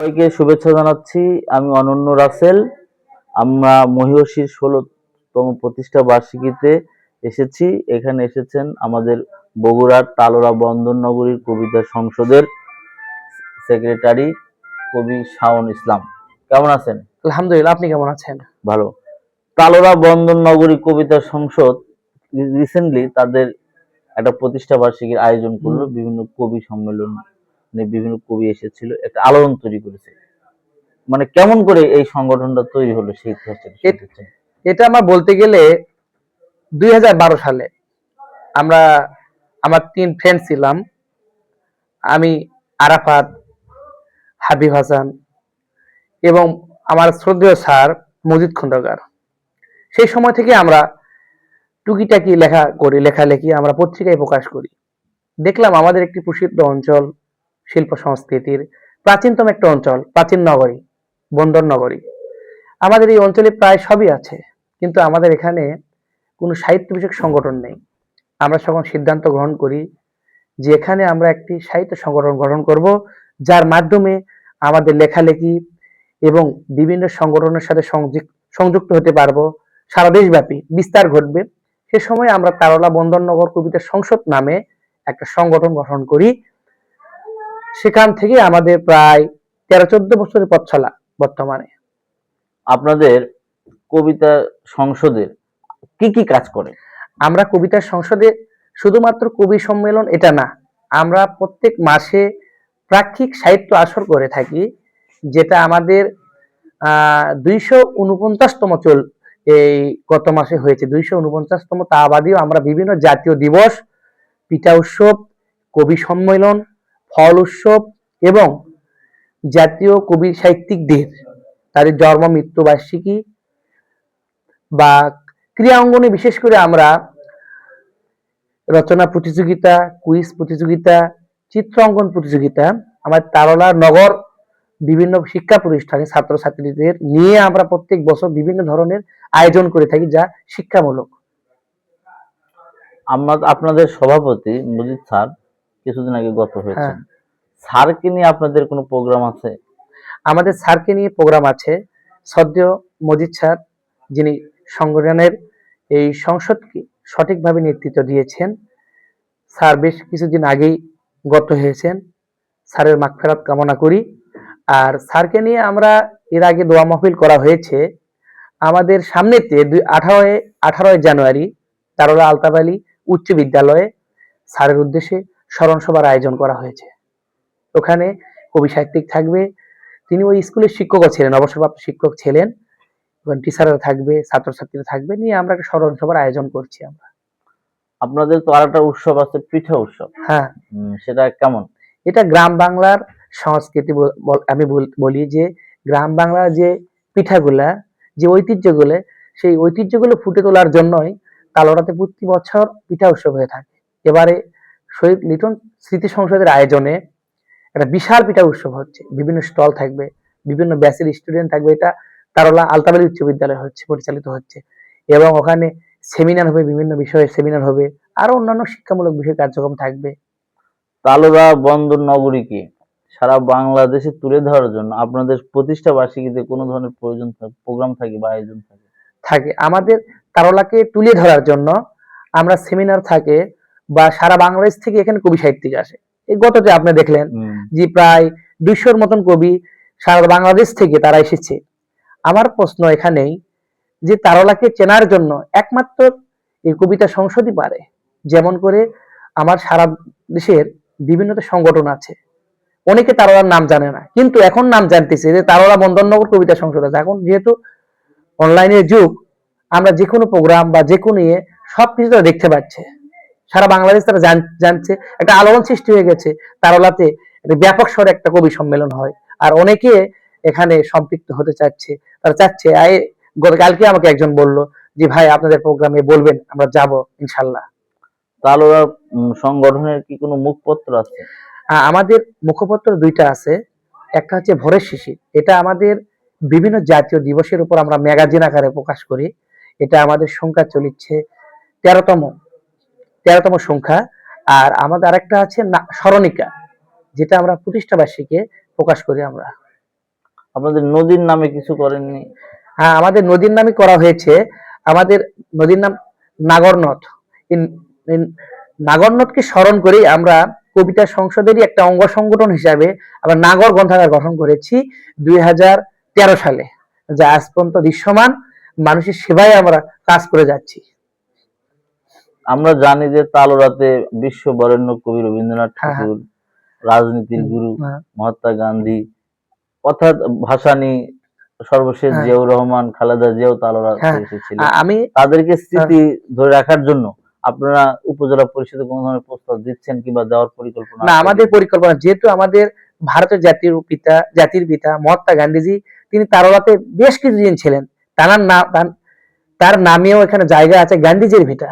সবাইকে শুভেচ্ছা জানাচ্ছি। আমি অনন্য রাসেল। আমরা মহিষীর ষোলোতম প্রতিষ্ঠা বার্ষিকীতে এসেছি। এখানে এসেছেন আমাদের বগুড়ার তালোড়া বন্দর নগরীর কবিতা সংসদের সেক্রেটারি কবি শাওন ইসলাম। কেমন আছেন? আলহামদুলিল্লাহ আপনি কেমন আছেন? ভালো। তালোরা বন্দর নগরী কবিতা সংসদ রিসেন্টলি তাদের একটা প্রতিষ্ঠা বার্ষিকীর আয়োজন করল। বিভিন্ন কবি সম্মেলন মানে বিভিন্ন কবি এসেছিল, একটা আলোড়ন তৈরি করেছে। মানে কেমন করে এই সংগঠনটা তৈরি হলো সেই। এটা আমার বলতে গেলে দুই হাজার বারো সালে আমরা, আমার তিন ফ্রেন্ড ছিলাম। আমি আরাফাত, হাবিব হাসান এবং আমার শ্রদ্ধেয় স্যার মজিদ খন্দকার সেই সময় থেকে আমরা টুকিটাকি লেখা করি, লেখালেখি আমরা পত্রিকায় প্রকাশ করি। দেখলাম আমাদের একটি প্রসিদ্ধ অঞ্চল শিল্প সংস্কৃতির প্রাচীনতম একটা অঞ্চল, প্রাচীন নগরী, বন্দর নগরী। আমাদের এই অঞ্চলে প্রায় সবই আছে, কিন্তু আমাদের এখানে কোনো সাহিত্য বিষয়ক সংগঠন নেই। আমরা তখন সিদ্ধান্ত গ্রহণ করি যে এখানে আমরা একটি সাহিত্য সংগঠন গঠন করব, যার মাধ্যমে আমাদের লেখালেখি এবং বিভিন্ন সংগঠনের সাথে সংযুক- সংযুক্ত হতে পারব, সারা দেশব্যাপী বিস্তার ঘটবে। সে সময় আমরা তারলা বন্দরনগর কবিতা সংসদ নামে একটা সংগঠন গঠন করি। সেখান থেকে আমাদের প্রায় তেরো চোদ্দ বছরের পথ চলা বর্তমানে। আপনাদের কবিতা সংসদের কি কি কাজ করে? আমরা কবিতা সংসদে শুধুমাত্র কবি সম্মেলন এটা না আমরা প্রত্যেক মাসে প্রাক্ষিক সাহিত্য আসর করে থাকি যেটা আমাদের দুইশো উনপঞ্চাশতম চল এই গত মাসে হয়েছে। দুইশো উনপঞ্চাশতম তা বাদেও আমরা বিভিন্ন জাতীয় দিবস পিঠা উৎসব কবি সম্মেলন ফল উৎসব এবং জাতীয় কবি সাহিত্যিকদের তাদের জন্ম, মৃত্যু, বার্ষিকী বা ক্রীড়া অঙ্গনে বিশেষ করে আমরা রচনা প্রতিযোগিতা, কুইজ প্রতিযোগিতা, চিত্র অঙ্কন প্রতিযোগিতা, আমার তারলা নগর বিভিন্ন শিক্ষা প্রতিষ্ঠানে ছাত্রছাত্রীদের নিয়ে আমরা প্রত্যেক বছর বিভিন্ন ধরনের আয়োজন করে থাকি যা শিক্ষামূলক। আমরা আপনাদের সভাপতি মজিদ স্যার কিছুদিন আগে গত হ্যাঁ। স্যারকে নিয়ে আপনাদের কোনো প্রোগ্রাম আছে? আমাদের স্যারকে নিয়ে প্রোগ্রাম আছে সদ্য মজিদ স্যার যিনি সংগঠনের এই সংসদকে সঠিকভাবে নেতৃত্ব দিয়েছেন স্যার বেশ কিছুদিন আগেই গত হয়েছেন। স্যারের মাগফেরাত কামনা করি। আর স্যারকে নিয়ে আমরা এর আগে দোয়া মাহফিল করা হয়েছে। আমাদের সামনেতে দুই আঠারোয় আঠারোই জানুয়ারি তারলা আলতাবালি উচ্চ বিদ্যালয়ে স্যারের উদ্দেশ্যে স্মরণ সভার আয়োজন করা হয়েছে। ওখানে কবি সাহিত্যিক থাকবে তিনি ওই স্কুলের শিক্ষকও ছিলেন অবসরপ্রাপ্ত শিক্ষক ছিলেন এবং টিচাররা থাকবে ছাত্রছাত্রীরা থাকবে নিয়ে আমরা একটা স্মরণ সভার আয়োজন করছি আমরা। আপনাদের তো আর একটা উৎসব আছে পিঠা উৎসব। হ্যাঁ। সেটা কেমন? এটা গ্রাম বাংলার সংস্কৃতি আমি বলি যে গ্রাম বাংলার যে পিঠাগুলা যে ঐতিহ্যগুলো সেই ঐতিহ্যগুলো ফুটে তোলার জন্যই তালোড়াতে প্রতি বছর পিঠা উৎসব হয়ে থাকে। এবারে শহীদ লিটন স্মৃতি সংসদের আয়োজনে একটা বিশাল পিঠা উৎসব হচ্ছে। বিভিন্ন স্টল থাকবে বিভিন্ন ব্যাচের স্টুডেন্ট থাকবে। এটা তারলা আলতাবাড়ি উচ্চ বিদ্যালয় হচ্ছে পরিচালিত হচ্ছে। এবং ওখানে সেমিনার হবে বিভিন্ন বিষয়ে সেমিনার হবে। আরও অন্যান্য শিক্ষামূলক বিষয় কার্যক্রম থাকবে। তালোড়া বন্দর নগরীকে সারা বাংলাদেশে তুলে ধরার জন্য আপনাদের প্রতিষ্ঠা বার্ষিকীতে কোনো ধরনের প্রয়োজন প্রোগ্রাম থাকে বা আয়োজন থাকে? থাকে। আমাদের তারলাকে তুলে ধরার জন্য আমরা সেমিনার থাকে বা সারা বাংলাদেশ থেকে এখানে কবি সাহিত্যিক আসে। এই গততে আপনি দেখলেন যে প্রায় দুইশোর মতন কবি সারা বাংলাদেশ থেকে তারা এসেছে। আমার প্রশ্ন এখানেই যে তারলাকে চেনার জন্য একমাত্র এই কবিতা সংসদই পারে। যেমন করে আমার সারা দেশের বিভিন্ন সংগঠন আছে। অনেকে তারলার নাম জানে না কিন্তু এখন নাম জানতেছে যে তারলা বন্দরনগর কবিতা সংসদ আছে। এখন যেহেতু অনলাইনের যুগ আমরা যে কোনো প্রোগ্রাম বা যে কোনো ইয়ে সবকিছু তারা দেখতে পাচ্ছে। সারা বাংলাদেশ তারা জানছে। একটা আলোড়ন সৃষ্টি হয়ে গেছে। তারলাতে ব্যাপক স্বরে একটা কবি সম্মেলন হয়। আর অনেকে এখানে সম্পৃক্ত হতে চাচ্ছে। তারা চাচ্ছে আয় গতকালকে আমাকে একজন বলল যে ভাই আপনাদের প্রোগ্রামে বলবেন আমরা যাব ইনশাল্লাহ। তালোড়া সংগঠনের কি কোনো মুখপত্র আছে? আমাদের মুখপত্র দুইটা আছে। একটা হচ্ছে ভোরের শিশির এটা আমাদের বিভিন্ন জাতীয় দিবসের উপর আমরা ম্যাগাজিন আকারে প্রকাশ করি। এটা আমাদের সংখ্যা চলিচ্ছে তেরোতম তেরোতম সংখ্যা। আর আমাদের আরেকটা আছে স্মরণিকা যেটা আমরা প্রতিষ্ঠা বার্ষিকে প্রকাশ করি আমরা। আপনাদের নদীর নামে কিছু করেননি? হ্যাঁ আমাদের নদীর নামে করা হয়েছে। আমাদের নদীর নাম নাগরনথ। নাগরনথকে স্মরণ করে আমরা কবিতা সংসদেরই একটা অঙ্গ সংগঠন হিসাবে আমরা নাগর গ্রন্থাগার গঠন করেছি দুই হাজার তেরো সালে যা আজ পর্যন্ত দৃশ্যমান। মানুষের সেবায় আমরা কাজ করে যাচ্ছি। আমরা জানি যে তালোরাতে বিশ্ব বরেণ্য কবি রবীন্দ্রনাথ হ্যাঁ, হ্যাঁ। ঠাকুর রাজনীতির গুরু হ্যাঁ। মহাত্মা গান্ধী অর্থাৎ ভাসানী সর্বশেষ। জিয়াউর রহমান খালেদা জিয়াও তালোরাতে। এসেছিলেন আ- আমি তাদেরকে স্মৃতি ধরে রাখার জন্য আপনারা উপজেলা পরিষদে কোন ধরনের প্রস্তাব দিচ্ছেন কিংবা দেওয়ার পরিকল্পনা না আমাদের পরিকল্পনা যেহেতু আমাদের ভারতের জাতির পিতা জাতির পিতা মহাত্মা গান্ধীজি তিনি তারলাতে বেশ কিছুদিন ছিলেন তার নাম তার- তার নামেও এখানে জায়গা আছে গান্ধীজির ভিটা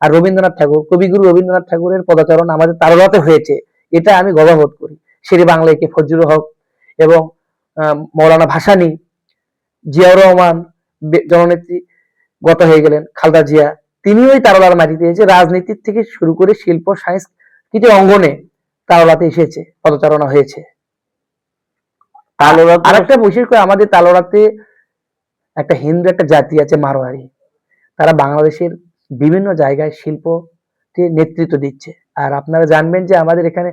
আর রবীন্দ্রনাথ ঠাকুর কবিগুরু রবীন্দ্রনাথ ঠাকুরের পদচারণ আমাদের তারলাতে হয়েছে এটা আমি গর্ববোধ করি। শেরে বাংলায় কে ফজলুল হক এবং মৌলানা ভাসানী জিয়াউর রহমান জননেত্রী গত হয়ে গেলেন খালদা জিয়া তিনিও তারলার মাটিতে এসে রাজনীতির থেকে শুরু করে শিল্প সংস্কৃতি অঙ্গনে তালোড়াতে এসেছে পদচারণা হয়েছে। তালোড়া তো- আরেকটা বিশেষ করে আমাদের তালোড়াতে একটা হিন্দু একটা জাতি আছে মারোয়ারি। তারা বাংলাদেশের বিভিন্ন জায়গায় শিল্পকে নেতৃত্ব দিচ্ছে। আর আপনারা জানবেন যে আমাদের এখানে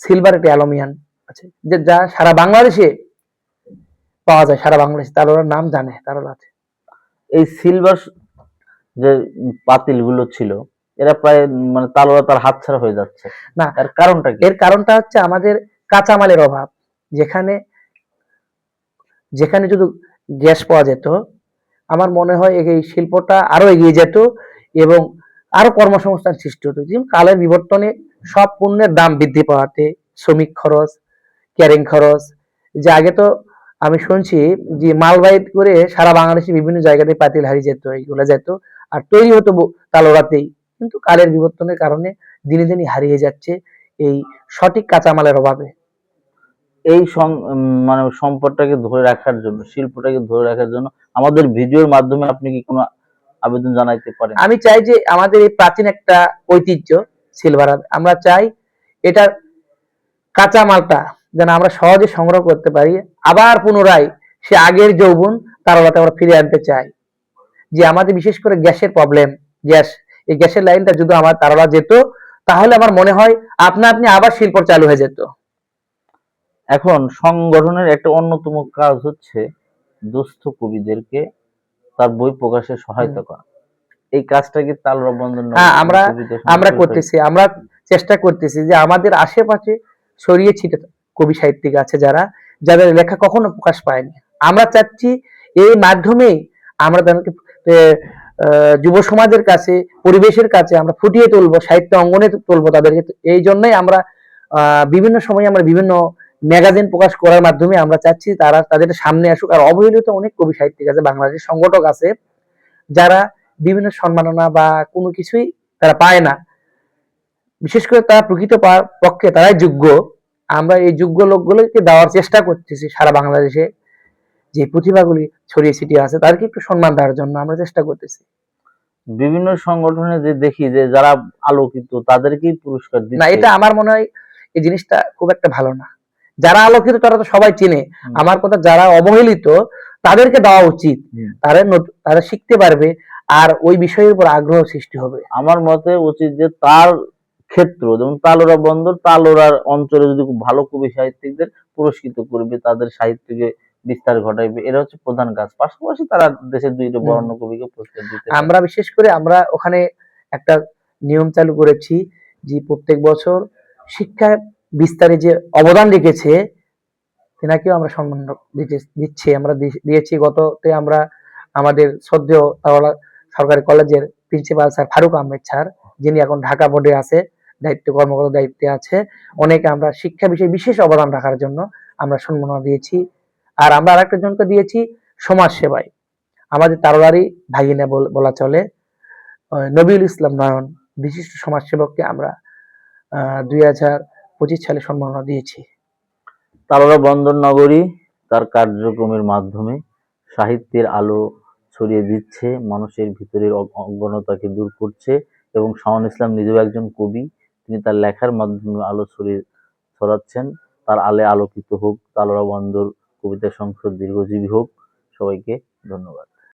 সিলভার একটা অ্যালুমিনিয়াম আছে যে যা সারা বাংলাদেশে পাওয়া যায় সারা বাংলাদেশে। তালোড়ার নাম জানে তালোড়াতে এই সিলভার যে পাতিলগুলো ছিল এরা প্রায় মানে তালোড়া তার হাতছাড়া হয়ে যাচ্ছে। না এর কারণটা এর কারণটা হচ্ছে আমাদের কাঁচামালের অভাব। যেখানে যেখানে যদি গ্যাস পাওয়া যেত আমার মনে হয় এই শিল্পটা আরও এগিয়ে যেত এবং আরও কর্মসংস্থান সৃষ্টি হতো। যেমন কালের বিবর্তনে সব পণ্যের দাম বৃদ্ধি পাওয়াতে শ্রমিক খরচ, ক্যারিং খরচ, যে আগে তো আমি শুনছি যে মালবাহী করে সারা বাংলাদেশে বিভিন্ন জায়গাতে পাতিল হারিয়ে যেত এইগুলো যেত, আর তৈরি হতো তালোড়াতেই। কিন্তু কালের বিবর্তনের কারণে দিনে দিনে হারিয়ে যাচ্ছে এই সঠিক কাঁচামালের অভাবে। এই মানে সম্পদটাকে ধরে রাখার জন্য, শিল্পটাকে ধরে রাখার জন্য আমাদের ভিডিওর মাধ্যমে আপনি কি কোনো আবেদন জানাইতে পারেন। আমি চাই যে আমাদের এই প্রাচীন একটা ঐতিহ্য সিলভার আমরা চাই এটার কাঁচা মালটা যেন আমরা সহজে সংগ্রহ করতে পারি আবার পুনরায় সে আগের যৌবন তারলাতে আমরা ফিরে আনতে চাই। যে আমাদের বিশেষ করে গ্যাসের প্রবলেম গ্যাস এই গ্যাসের লাইনটা যদি আমার তারলা যেত তাহলে আমার মনে হয় আপনা আপনি আবার শিল্প চালু হয়ে যেত। এখন সংগঠনের একটা অন্যতম কাজ হচ্ছে দুস্থ কবিদেরকে তার বই প্রকাশে সহায়তা করা। এই কাজটা কি তালরা বন্ধন হ্যাঁ, আমরা- আমরা করতেছি। আমরা চেষ্টা করতেছি যে আমাদের আশেপাশে ছড়িয়ে ছিটে কবি সাহিত্যিক আছে যারা যাদের লেখা কখনো প্রকাশ পায়নি। আমরা চাচ্ছি এই মাধ্যমে আমরা তাদেরকে যুব সমাজের কাছে পরিবেশের কাছে আমরা ফুটিয়ে তুলবো সাহিত্য অঙ্গনে তুলবো তাদেরকে। এই জন্যই আমরা আহ, বিভিন্ন সময় আমরা বিভিন্ন ম্যাগাজিন প্রকাশ করার মাধ্যমে আমরা চাচ্ছি তারা তাদের সামনে আসুক। আর অবহেলিত অনেক কবি সাহিত্যিক আছে বাংলাদেশের সংগঠক আছে যারা বিভিন্ন সম্মাননা বা কোনো কিছুই তারা পায় না। বিশেষ করে তারা প্রকৃত পক্ষে তারাই যোগ্য। আমরা এই যোগ্য লোকগুলোকে দেওয়ার চেষ্টা করতেছি সারা বাংলাদেশে। যে প্রতিভাগুলি ছড়িয়ে ছিটিয়ে আছে তাদেরকে একটু সম্মান দেওয়ার জন্য আমরা চেষ্টা করতেছি। বিভিন্ন সংগঠনে যে দেখি যে যারা আলোকিত তাদেরকেই পুরস্কার দিই না এটা আমার মনে হয় এই জিনিসটা খুব একটা ভালো না। যারা আলোকিত তারা তো সবাই চিনে। আমার কথা যারা অবহেলিত তাদেরকে দেওয়া উচিত। তারা তারা শিখতে পারবে আর ওই বিষয়ের উপর আগ্রহ সৃষ্টি হবে। আমার মতে উচিত যে তার ক্ষেত্র যেমন তালোরা বন্দর তালোরার অঞ্চলে যদি খুব ভালো কবি সাহিত্যিকদের পুরস্কৃত করবে তাদের সাহিত্যকে বিস্তার ঘটাইবে এটা হচ্ছে প্রধান কাজ। পাশাপাশি তারা দেশের দুইটা বর্ণ কবিকে পুরস্কার দিতে আমরা বিশেষ করে আমরা ওখানে একটা নিয়ম চালু করেছি যে প্রত্যেক বছর শিক্ষা বিস্তারে যে অবদান রেখেছে তেনাকেও আমরা সম্মান দিচ্ছি। আমরা দিয়েছি গততে আমরা আমাদের শ্রদ্ধেয় সরকারি কলেজের principal sir Faruk Ahmed sir যিনি এখন ঢাকা বোর্ডে আছে দায়িত্ব কর্মকর্তা দায়িত্বে আছে। অনেকে আমরা শিক্ষা বিষয়ে বিশেষ অবদান রাখার জন্য আমরা সম্মাননা দিয়েছি। আর আমরা আরেকটা জনকে দিয়েছি সমাজ সেবায় আমাদের তারোয়ারি ভাগিনা বলা চলে। আহ, নবিউল ইসলাম নয়ন বিশিষ্ট সমাজসেবককে আমরা দুই হাজার পঁচিশ সালে সম্মাননা দিয়েছি। তালোরা বন্দর নগরী তার কার্যক্রমের মাধ্যমে সাহিত্যের আলো ছড়িয়ে দিচ্ছে, মানুষের ভিতরের অজ্ঞানতাকে দূর করছে এবং শাওন ইসলাম নিজেও একজন কবি। তিনি তার লেখার মাধ্যমে আলো ছড়িয়ে ছড়াচ্ছেন। তার আলে আলোকিত হোক, তালোরা বন্দর কবিতা সংসদ দীর্ঘজীবী হোক। সবাইকে ধন্যবাদ।